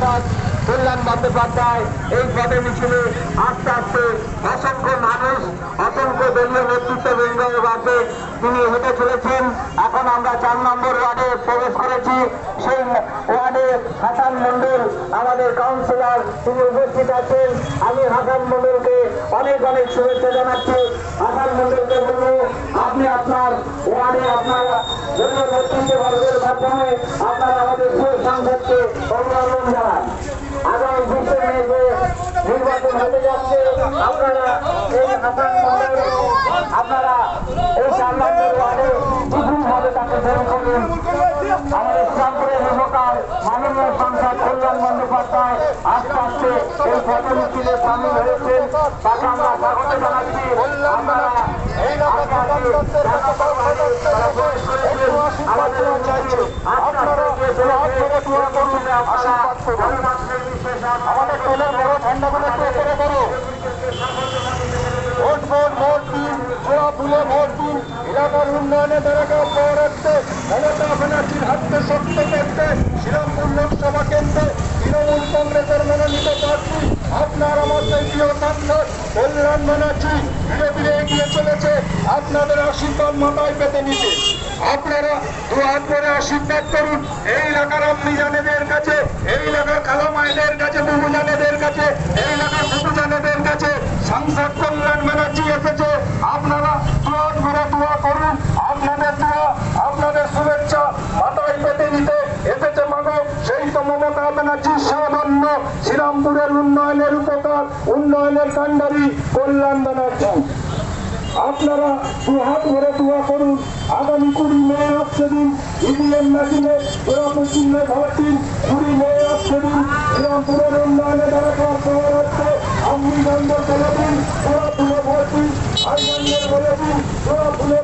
কল্যাণ বন্দ্যোপাধ্যায় এই পদে মিছিলে আস্তে আস্তে অসংখ্য মানুষ, অসংখ্য দলীয় নেতৃত্ববৃন্দ বাদে তিনি হেঁটে চলেছেন। এখন আমরা চার নম্বর ওয়ার্ডে প্রবেশ করেছি। সেই ওয়ার্ডে হাসান মন্ডল আমাদের কাউন্সিলর তিনি উপস্থিত আছেন। আমি হাসান মন্ডলকে অনেক অনেক শুভেচ্ছা জানাচ্ছি। হাসান মন্ডলকে বলব, আপনি আপনার ওয়ার্ডে আপনার দলীয় নেতৃত্ববর্গের মাধ্যমে আপনারা আমাদের সাংসদকে অভিনন্দন জানান। আগামী বিশে মে নির্বাচন হতে যাচ্ছে। আপনারা এই হাসান আপনারা এই নম্বর ওয়ার্ডে বিপুলভাবে তাকে জয়ী করুন। আমাদের ইসলামপুরের উপকার মাননীয় সংসদ কল্যাণ বন্দ্যোপাধ্যায় আস্তে আস্তে এই মিছিলে সামিল হয়েছেন। তাকে আমরা স্বাগত জানাচ্ছি। আপনারা। আমাদের উন্নয়নে আস্তে আস্তে এগিয়ে চলেছে। আপনারা জনগণের বিশেষ আমাদের টোলের বড় ঠান্ডাগুলো একটু উপরে করো ভোট ভোট ভোট দিন জোড়া ফুলে ভোট দিন এলাকার উন্নয়নে দরকার পাওয়া রাখতে মমতা ব্যানার্জির হাতকে শক্ত কেন্দ্রে তৃণমূল কংগ্রেসের মনোনীত প্রার্থী আপনার আমার সেই প্রিয় এগিয়ে চলেছে আপনাদের আশীর্বাদ মাথায় পেতে নিতে আপনারা দু হাত ধরে আশীর্বাদ করুন। এই এলাকার আপনি জানেদের কাছে, এই এলাকার খালা মায়েদের কাছে বুবু জানেদের কাছে, এই এলাকার বুবু জানেদের কাছে সাংসদ কল্যাণ ব্যানার্জি এসেছে, আপনারা দোয়া করে দোয়া করুন। আপনাদের দোয়া, আপনাদের শুভেচ্ছা মাথায় পেতে নিতে এসেছে মানব। সেই তো মমতা ব্যানার্জির সামান্য শ্রীরামপুরের উন্নয়নের উপকার, উন্নয়নের কাণ্ডারি কল্যাণ ব্যানার্জি। আপনারা দু হাত ভরে দোয়া করুন। আগামী কুড়ি মে আসছে দিন, ইভিএম মেশিনে এরকম চিহ্নে ভোট দিন কুড়ি মে আসছে দিন শ্রীরামপুরের উন্নয়নে দরকার খবর হচ্ছে আপনি গন্ধ বলে দিন ওরা তুলে ভোট দিন আইগঞ্জের বলে দিন ওরা তুলে